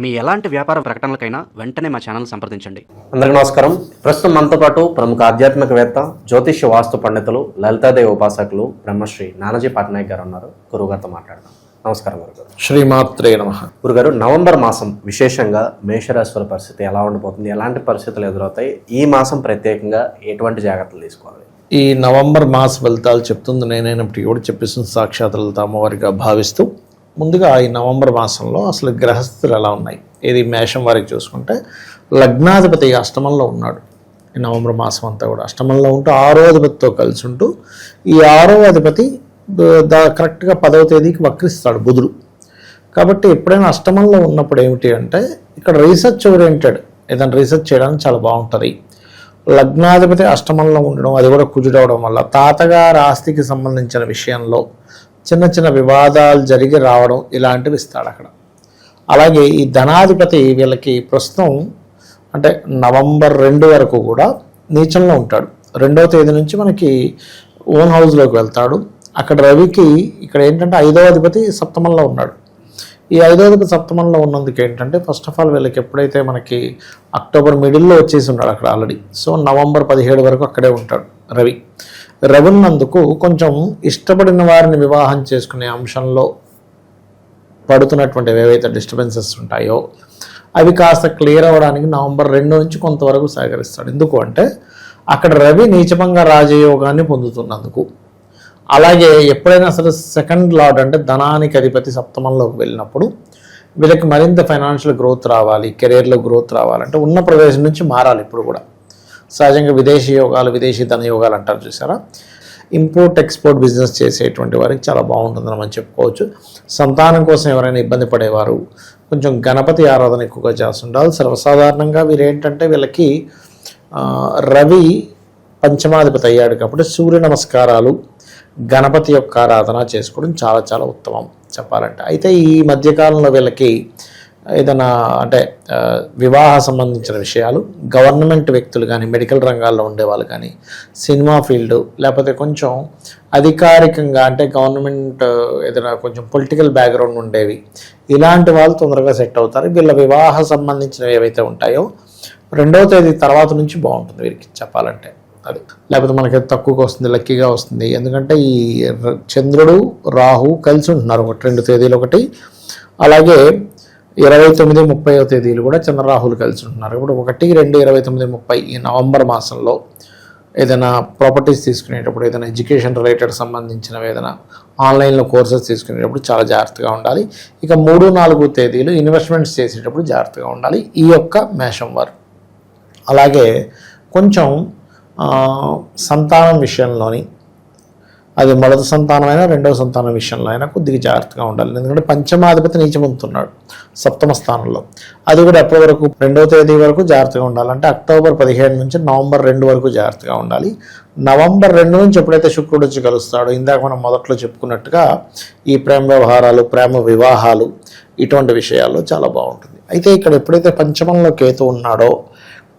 మీ ఎలాంటి వ్యాపార ప్రకటనలకైనా వెంటనే మా ఛానల్ సంప్రదించండి. అందరికీ నమస్కారం. ప్రస్తుతం మనతో పాటు ప్రముఖ ఆధ్యాత్మికవేత్త జ్యోతిష్య వాస్తు పండితులు లలితాదేవి ఉపాసకులు బ్రహ్మశ్రీ నానాజీ పట్నాయక్ గారు ఉన్నారు. గురువుగారితో మాట్లాడదాం. నమస్కారం గురుగారు శ్రీమాత్రే నమ. గురుగారు నవంబర్ మాసం విశేషంగా మేషరాశుల పరిస్థితి ఎలా ఉండబోతుంది ఎలాంటి పరిస్థితులు ఎదురవుతాయి? ఈ మాసం ప్రత్యేకంగా ఎటువంటి జాగ్రత్తలు తీసుకోవాలి? ఈ నవంబర్ మాస ఫలితాలు చెప్తుంది. నేనైనప్పటికీ కూడా చెప్పేసిన సాక్షాత్ లలిత అమ్మవారిగా భావిస్తూ ముందుగా ఈ నవంబర్ మాసంలో అసలు గ్రహస్థులు ఎలా ఉన్నాయి? ఇది మేషం వారికి చూసుకుంటే లగ్నాధిపతి అష్టమంలో ఉన్నాడు. ఈ నవంబర్ మాసం అంతా కూడా అష్టమంలో ఉంటూ ఆరో అధిపతితో కలిసి ఉంటూ ఈ ఆరో అధిపతి దా కరెక్ట్గా పదవ తేదీకి వక్రిస్తాడు బుధుడు. కాబట్టి ఎప్పుడైనా అష్టమంలో ఉన్నప్పుడు ఏమిటి అంటే ఇక్కడ రీసెర్చ్ ఓరియంటెడ్. ఏదైనా రీసెర్చ్ చేయడానికి చాలా బాగుంటుంది. లగ్నాధిపతి అష్టమంలో ఉండడం అది కూడా కుజుడవడం వల్ల తాతగారు ఆస్తికి సంబంధించిన విషయంలో చిన్న చిన్న వివాదాలు జరిగి రావడం ఇలాంటివి ఇస్తాడు అక్కడ. అలాగే ఈ ధనాధిపతి వీళ్ళకి ప్రస్తుతం అంటే నవంబర్ రెండు వరకు కూడా నీచంలో ఉంటాడు. రెండవ తేదీ నుంచి మనకి ఓన్ హౌస్లోకి వెళ్తాడు. అక్కడ రవికి ఇక్కడ ఏంటంటే ఐదవ అధిపతి సప్తమంలో ఉన్నాడు. ఈ ఐదవ సప్తమంలో ఉన్నందుకు ఏంటంటే ఫస్ట్ ఆఫ్ ఆల్ వీళ్ళకి ఎప్పుడైతే మనకి అక్టోబర్ మిడిల్లో వచ్చేసి ఉన్నాడు అక్కడ ఆల్రెడీ సో నవంబర్ పదిహేడు వరకు అక్కడే ఉంటాడు రవి. రవి ఉన్నందుకు కొంచెం ఇష్టపడిన వారిని వివాహం చేసుకునే అంశంలో పడుతున్నటువంటి ఏవైతే డిస్టర్బెన్సెస్ ఉంటాయో అవి కాస్త క్లియర్ అవ్వడానికి నవంబర్ రెండు నుంచి కొంతవరకు సహకరిస్తాడు. ఎందుకు అంటే అక్కడ రవి నీచపంగా రాజయోగాన్ని పొందుతున్నందుకు. అలాగే ఎప్పుడైనా సరే సెకండ్ లార్డ్ అంటే ధనానికి అధిపతి సప్తమంలోకి వెళ్ళినప్పుడు వీళ్ళకి మరింత ఫైనాన్షియల్ గ్రోత్ రావాలి కెరీర్లో గ్రోత్ రావాలంటే ఉన్న ప్రదేశం నుంచి మారాలి ఇప్పుడు కూడా. సహజంగా విదేశీ యోగాలు విదేశీ ధన యోగాలు అంటారు చూసారా? ఇంపోర్ట్ ఎక్స్పోర్ట్ బిజినెస్ చేసేటువంటి వారికి చాలా బాగుంటుందని మనం చెప్పుకోవచ్చు. సంతానం కోసం ఎవరైనా ఇబ్బంది పడేవారు కొంచెం గణపతి ఆరాధన ఎక్కువగా చేస్తుంటారు. సర్వసాధారణంగా వీరు ఏంటంటే వీళ్ళకి రవి పంచమాధిపతి అయ్యాడు కాబట్టి సూర్య నమస్కారాలు గణపతి యొక్క ఆరాధన చేసుకోవడం చాలా చాలా ఉత్తమం చెప్పాలంటే. అయితే ఈ మధ్యకాలంలో వీళ్ళకి ఏదైనా అంటే వివాహ సంబంధించిన విషయాలు గవర్నమెంట్ వ్యక్తులు కానీ మెడికల్ రంగాల్లో ఉండేవాళ్ళు కానీ సినిమా ఫీల్డ్ లేకపోతే కొంచెం అధికారికంగా అంటే గవర్నమెంట్ ఏదైనా కొంచెం పొలిటికల్ బ్యాక్గ్రౌండ్ ఉండేవి ఇలాంటి వాళ్ళు తొందరగా సెట్ అవుతారు. వీళ్ళ వివాహ సంబంధించినవి ఏవైతే ఉంటాయో రెండవ తేదీ తర్వాత నుంచి బాగుంటుంది వీరికి చెప్పాలంటే. అది లేకపోతే మనకి తక్కువగా వస్తుంది లక్కీగా వస్తుంది. ఎందుకంటే ఈ చంద్రుడు రాహు కలిసి ఉంటున్నారు ఒకటి రెండు తేదీలు ఒకటి. అలాగే ఇరవై తొమ్మిది ముప్పై తేదీలు కూడా చంద్రరాహులు కలిసి ఉంటున్నారు. ఇప్పుడు ఒకటి రెండు ఇరవై తొమ్మిది ముప్పై ఈ నవంబర్ మాసంలో ఏదైనా ప్రాపర్టీస్ తీసుకునేటప్పుడు ఏదైనా ఎడ్యుకేషన్ రిలేటెడ్ సంబంధించినవి ఏదైనా ఆన్లైన్లో కోర్సెస్ తీసుకునేటప్పుడు చాలా జాగ్రత్తగా ఉండాలి. ఇక మూడు నాలుగు తేదీలు ఇన్వెస్ట్మెంట్స్ చేసేటప్పుడు జాగ్రత్తగా ఉండాలి. ఈ యొక్క మేషం వారు. అలాగే కొంచెం సంతానం విషయంలోని అది మొదటి సంతానమైనా రెండవ సంతానం విషయంలో అయినా కొద్దిగా జాగ్రత్తగా ఉండాలి. ఎందుకంటే పంచమాధిపతి నీచమవుతున్నాడు సప్తమ స్థానంలో. అది కూడా ఎప్పటి వరకు? రెండవ తేదీ వరకు జాగ్రత్తగా ఉండాలంటే అక్టోబర్ పదిహేడు నుంచి నవంబర్ రెండు వరకు జాగ్రత్తగా ఉండాలి. నవంబర్ రెండు నుంచి ఎప్పుడైతే శుక్రుడు వచ్చి కలుస్తాడో ఇందాక మనం మొదట్లో చెప్పుకున్నట్టుగా ఈ ప్రేమ వ్యవహారాలు ప్రేమ వివాహాలు ఇటువంటి విషయాల్లో చాలా బాగుంటుంది. అయితే ఇక్కడ ఎప్పుడైతే పంచమంలో కేతు ఉన్నాడో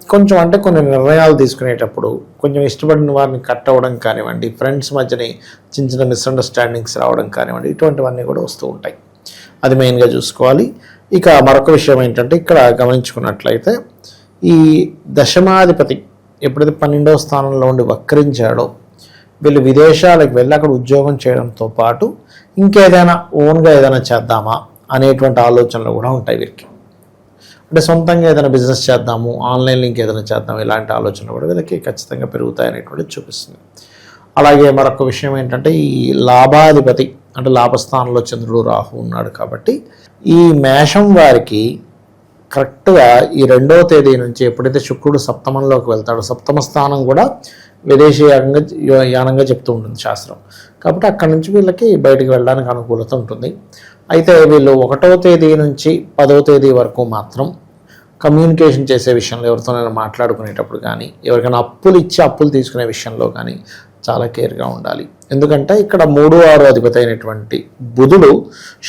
కొంచెం అంటే కొన్ని నిర్ణయాలు తీసుకునేటప్పుడు కొంచెం ఇష్టపడిన వారిని కట్ అవ్వడం కానివ్వండి ఫ్రెండ్స్ మధ్యని చిన్న చిన్న మిస్అండర్స్టాండింగ్స్ రావడం కానివ్వండి ఇటువంటివన్నీ కూడా వస్తూ ఉంటాయి. అది మెయిన్గా చూసుకోవాలి. ఇక మరొక విషయం ఏంటంటే ఇక్కడ గమనించుకున్నట్లయితే ఈ దశమాధిపతి ఎప్పుడైతే పన్నెండవ స్థానంలో ఉండి వక్రించాడో వీళ్ళు విదేశాలకు వెళ్ళి అక్కడ ఉద్యోగం చేయడంతో పాటు ఇంకేదైనా ఓన్గా ఏదైనా చేద్దామా అనేటువంటి ఆలోచనలు కూడా ఉంటాయి వీరికి. అంటే సొంతంగా ఏదైనా బిజినెస్ చేద్దాము ఆన్లైన్లో ఇంకేదైనా చేద్దాం ఇలాంటి ఆలోచనలు కూడా వీళ్ళకి ఖచ్చితంగా పెరుగుతాయి అనేటువంటిది చూపిస్తుంది. అలాగే మరొక విషయం ఏంటంటే ఈ లాభాధిపతి అంటే లాభస్థానంలో చంద్రుడు రాహు ఉన్నాడు కాబట్టి ఈ మేషం వారికి కరెక్ట్గా ఈ రెండవ తేదీ నుంచి ఎప్పుడైతే శుక్రుడు సప్తమంలోకి వెళ్తాడో సప్తమ స్థానం కూడా విదేశీయంగా యానంగా యానంగా చెప్తూ ఉంటుంది శాస్త్రం. కాబట్టి అక్కడి నుంచి వీళ్ళకి బయటికి వెళ్ళడానికి అనుకూలత ఉంటుంది. అయితే వీళ్ళు ఒకటవ తేదీ నుంచి పదవ తేదీ వరకు మాత్రం కమ్యూనికేషన్ చేసే విషయంలో ఎవరితోనైనా మాట్లాడుకునేటప్పుడు కానీ ఎవరికైనా అప్పులు ఇచ్చి అప్పులు తీసుకునే విషయంలో కానీ చాలా కేర్గా ఉండాలి. ఎందుకంటే ఇక్కడ మూడు ఆరు అధిపతి అయినటువంటి బుధుడు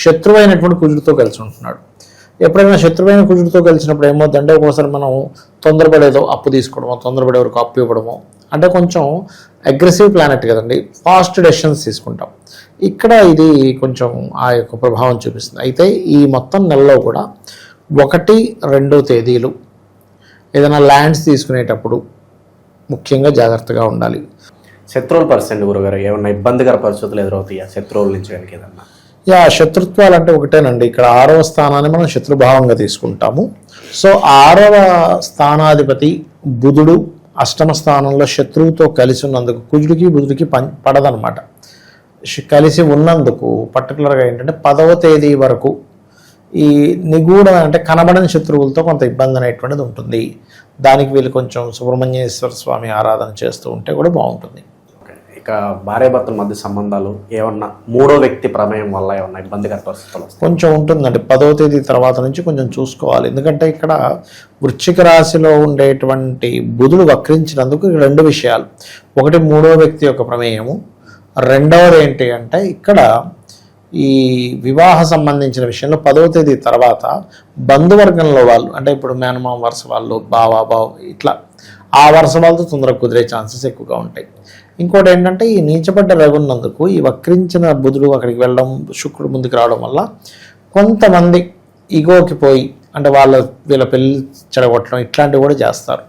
శత్రువైనటువంటి కుజుడితో కలిసి ఉంటున్నాడు. ఎప్పుడైనా శత్రువైన కుజుడితో కలిసినప్పుడు ఏమవుతుందంటే ఒక్కోసారి మనం తొందరపడేదో అప్పు తీసుకోవడమో తొందరపడే వరకు అప్పు ఇవ్వడమో అంటే కొంచెం అగ్రెసివ్ ప్లానెట్ కదండి ఫాస్ట్ డెసిషన్స్ తీసుకుంటాం. ఇక్కడ ఇది కొంచెం ఆ యొక్క ప్రభావం చూపిస్తుంది. అయితే ఈ మొత్తం నెలలో కూడా ఒకటి రెండు తేదీలు ఏదైనా ల్యాండ్స్ తీసుకునేటప్పుడు ముఖ్యంగా జాగ్రత్తగా ఉండాలి. శత్రువుల పరిస్థితి గురుగారు. ఏమన్నా ఇబ్బందికర పరిస్థితులు ఎదురవుతాయా? శత్రువుల నుంచి కనుక ఏదన్నా? యా శత్రుత్వాలు అంటే ఒకటేనండి. ఇక్కడ ఆరవ స్థానాన్ని మనం శత్రుభావంగా తీసుకుంటాము. సో ఆరవ స్థానాధిపతి బుధుడు అష్టమ స్థానంలో శత్రువుతో కలిసి ఉన్నందుకు కుజుడికి బుధుడికి పం పడదనమాట. కలిసి ఉన్నందుకు పర్టికులర్గా ఏంటంటే పదవ తేదీ వరకు ఈ నిగూఢ అంటే కనబడని శత్రువులతో కొంత ఇబ్బంది అనేటువంటిది ఉంటుంది. దానికి వీళ్ళు కొంచెం సుబ్రహ్మణ్యేశ్వర స్వామి ఆరాధన చేస్తూ ఉంటే కూడా బాగుంటుంది. ఇక భార్యాభర్తల మధ్య సంబంధాలు ఏమన్నా మూడో వ్యక్తి ప్రమేయం వల్ల ఏమన్నా ఇబ్బందికర పరిస్థితులు కొంచెం ఉంటుందండి. పదవ తేదీ తర్వాత నుంచి కొంచెం చూసుకోవాలి. ఎందుకంటే ఇక్కడ వృశ్చిక రాశిలో ఉండేటువంటి బుధుడు వక్రించినందుకు రెండు విషయాలు. ఒకటి మూడో వ్యక్తి యొక్క ప్రమేయము. రెండవది ఏంటి అంటే ఇక్కడ ఈ వివాహ సంబంధించిన విషయంలో పదవ తేదీ తర్వాత బంధువర్గంలో వాళ్ళు అంటే ఇప్పుడు మేనమామ వరుస వాళ్ళు బావా బావ ఇట్లా ఆ వరుస వాళ్ళతో తొందరగా కుదిరే ఛాన్సెస్ ఎక్కువగా ఉంటాయి. ఇంకోటి ఏంటంటే ఈ నీచబడ్డ రగున్నందుకు ఈ వక్రించిన బుధుడు అక్కడికి వెళ్ళడం శుక్రుడు ముందుకు రావడం వల్ల కొంతమంది ఇగోకి పోయి అంటే వాళ్ళ వీళ్ళ పెళ్ళి చెడగొట్టడం ఇట్లాంటివి కూడా చేస్తారు.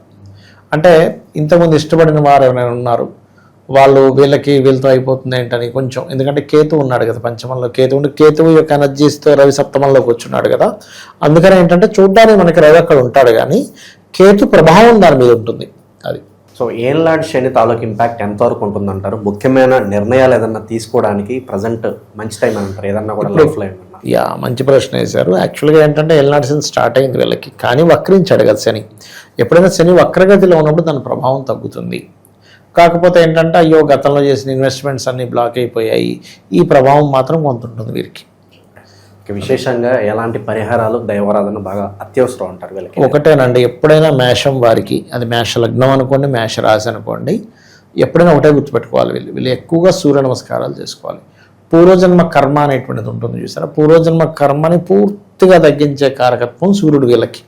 అంటే ఇంతకుముందు ఇష్టపడిన వారు ఎవరైనా ఉన్నారు? వాళ్ళు వీళ్ళకి వీళ్ళతో అయిపోతుంది ఏంటని కొంచెం. ఎందుకంటే కేతు ఉన్నాడు కదా పంచమంలో. కేతు ఉండి కేతువు యొక్క ఎనర్జీస్తో రవి సప్తమంలో కూర్చున్నాడు కదా. అందుకని ఏంటంటే చూడ్డానికి మనకి రవి అక్కడ ఉంటాడు కానీ కేతు ప్రభావం దాని మీద ఉంటుంది. అది. సో ఏన్లాంటి శని తాలూకు ఇంపాక్ట్ ఎంతవరకు ఉంటుందంటారు? ముఖ్యమైన నిర్ణయాలు ఏదన్నా తీసుకోవడానికి ప్రజెంట్ మంచి టైం అంటారు? ఏదన్నా కూడా లైఫ్లో యా మంచి ప్రశ్న వేశారు. యాక్చువల్గా ఏంటంటే ఎల్నాడిసిన్ స్టార్ట్ అయింది వీళ్ళకి. కానీ వక్రించాడు కదా శని. ఎప్పుడైనా శని వక్రగతిలో ఉన్నప్పుడు దాని ప్రభావం తగ్గుతుంది. కాకపోతే ఏంటంటే అయ్యో గతంలో చేసిన ఇన్వెస్ట్మెంట్స్ అన్ని బ్లాక్ అయిపోయాయి. ఈ ప్రభావం మాత్రం కొంత ఉంటుంది వీరికి. విశేషంగా ఎలాంటి పరిహారాలు దైవారాధన బాగా అత్యవసరం అంటారు వీళ్ళకి? ఒకటేనండి ఎప్పుడైనా మేషం వారికి అది మేష లగ్నం అనుకోండి మేష రాశి అనుకోండి ఎప్పుడైనా ఒకటే గుర్తుపెట్టుకోవాలి వీళ్ళు. వీళ్ళు ఎక్కువగా సూర్య నమస్కారాలు చేసుకోవాలి. పూర్వజన్మ కర్మ అనేటువంటిది ఉంటుంది చూసారా? పూర్వజన్మ కర్మని పూర్తిగా తగ్గించే కారకత్వం సూర్యుడు వీళ్ళకి.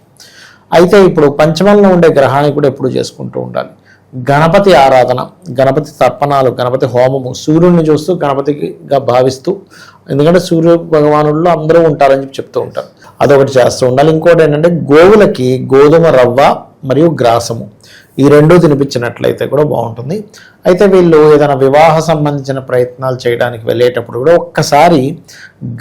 అయితే ఇప్పుడు పంచమంలో ఉండే గ్రహాన్ని కూడా ఎప్పుడు చేసుకుంటూ ఉండాలి. గణపతి ఆరాధన గణపతి తర్పణాలు గణపతి హోమము సూర్యుడిని చూస్తూ గణపతిగా భావిస్తూ ఎందుకంటే సూర్య భగవానుల్లో అందరూ ఉంటారని చెప్పి చెప్తూ ఉంటారు. అదొకటి చేస్తూ ఉండాలి. ఇంకోటి ఏంటంటే గోవులకి గోధుమ రవ్వ మరియు గ్రాసము. ఈ రెండూ తినిపించినట్లయితే కూడా బాగుంటుంది. అయితే వీళ్ళు ఏదైనా వివాహ సంబంధించిన ప్రయత్నాలు చేయడానికి వెళ్ళేటప్పుడు కూడా ఒక్కసారి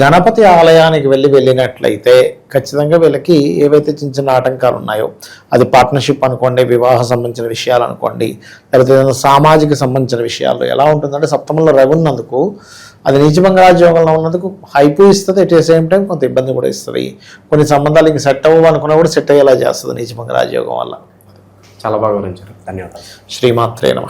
గణపతి ఆలయానికి వెళ్ళి వెళ్ళినట్లయితే ఖచ్చితంగా వీళ్ళకి ఏవైతే చిన్న చిన్న ఆటంకాలు ఉన్నాయో అది పార్ట్నర్షిప్ అనుకోండి వివాహ సంబంధించిన విషయాలు అనుకోండి లేకపోతే ఏదైనా సామాజిక సంబంధించిన విషయాల్లో ఎలా ఉంటుందంటే సప్తమంలో రవి ఉన్నందుకు అది నీచమంగళాజయోగంలో ఉన్నందుకు హైపు ఇస్తుంది ఎట్ ద సేమ్ టైం కొంత ఇబ్బంది కూడా ఇస్తుంది. కొన్ని సంబంధాలు ఇంక సెట్ అవ్వనుకున్నా కూడా సెట్ అయ్యేలా చేస్తుంది నీచమంగళాజయోగం వల్ల. చాలా బాగా వివరించారు. ధన్యవాదాలు. శ్రీమాత్రే నమ.